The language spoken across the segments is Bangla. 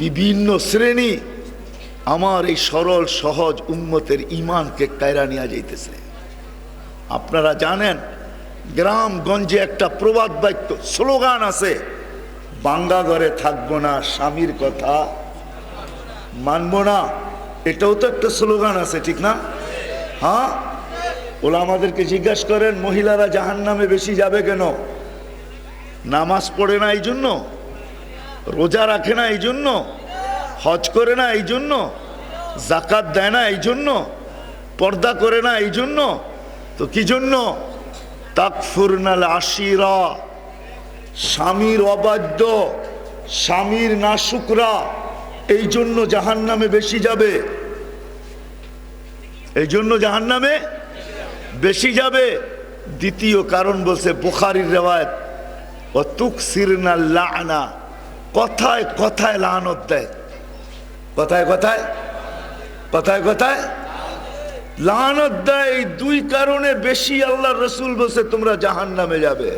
বিভিন্ন শ্রেণি আমার এই সরল, সহজ উন্মতের ইমানকে কায়রা নিয়ে যাইতেছে। আপনারা জানেন, গ্রামগঞ্জে একটা প্রবাদ বাক্য, স্লোগান আছে, বাঙ্গা ঘরে থাকব না, স্বামীর কথা মানবো না। এটাও তো একটা স্লোগান আছে, ঠিক না? হ্যাঁ? ওরা আমাদেরকে জিজ্ঞাসা করেন, মহিলারা জাহান নামে বেশি যাবে কেন? নামাজ পড়ে না এই জন্য রোজা রাখে না এই জন্য হজ করে না এই জন্য জাকাত দেয় না এই জন্য পর্দা করে না এই জন্য তো কি জন্য? তাকফুরনাল আশিরা, স্বামীর অবাধ্য, স্বামীর নাশুকরা এই জন্য জাহান নামে বেশি যাবে। এই জন্য জাহান নামে বেশি যাবে। দ্বিতীয় কারণ বলছে বুখারির রেওয়ায়ত ও তুক সিরনা লানা কথায় কথায় লানত দেয়। কথায় কথায়? কথায় কথায়? লানত দেয় দুই কারণে বেশি আল্লাহ রসুল বসে তোমরা জাহান নামে যাবে।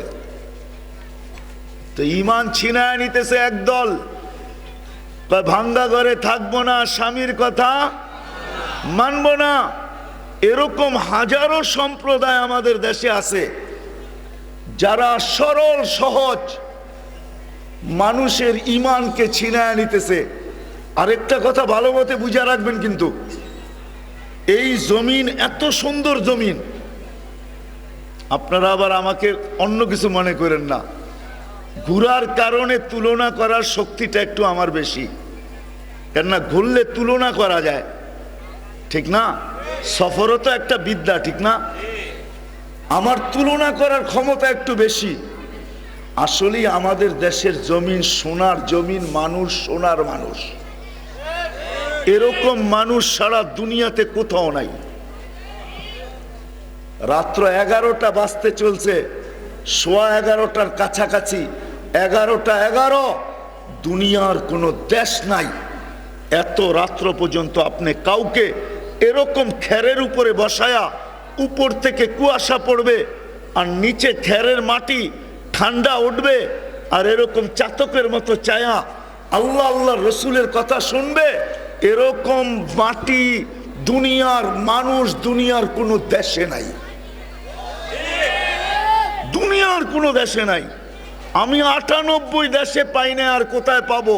তো ইমান ছিনায় নিতেছে একদল ভাঙ্গা ঘরে থাকব না, স্বামীর কথা মানব না। এরকম হাজারো সম্প্রদায় আমাদের দেশে আছে, যারা সরল, সহজ মানুষের ইমানকে ছিনায় নিতেছে। আরেকটা কথা ভালো মতে বুঝে রাখবেন কিন্তু, এই জমিন এত সুন্দর জমিন, আপনারা আবার আমাকে অন্য কিছু মনে করেন না। ঘুরার কারণে তুলনা করার শক্তিটা একটু আমার বেশি। কেননা ঘুরলে তুলনা করা যায়। ঠিক না? সফরও তো একটা বিদ্যা, ঠিক না? আমার তুলনা করার ক্ষমতা একটু বেশি। আসলেই আমাদের দেশের জমিন সোনার জমিন, মানুষ সোনার মানুষ। এরকম মানুষ সারা দুনিয়াতে কোথাও নাই। রাত্র এগারোটা বাজতে চলছে, সোয়া এগারোটার কাছাকাছি, এগারোটা এগারো, দুনিয়ার কোনো দেশ নাই। এত রাত্র পর্যন্ত আপনি কাউকে এরকম খেরের উপরে বসায়া, উপর থেকে কুয়াশা পড়বে আর নিচে খেরের মাটি ঠান্ডা উঠবে আর এরকম চাতকের মতো চায়া আল্লাহ আল্লাহ রসুলের কথা শুনবে, এরকম মাটি, দুনিয়ার মানুষ, দুনিয়ার কোনো দেশে নাই। দুনিয়ার কোনো দেশে নাই। আমি আটানব্বই দেশে পাই না আর কোথায় পাবো?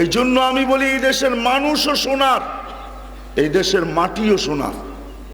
এই জন্য আমি বলি, এই দেশের মানুষও সোনার, এই দেশের মাটিও সোনার।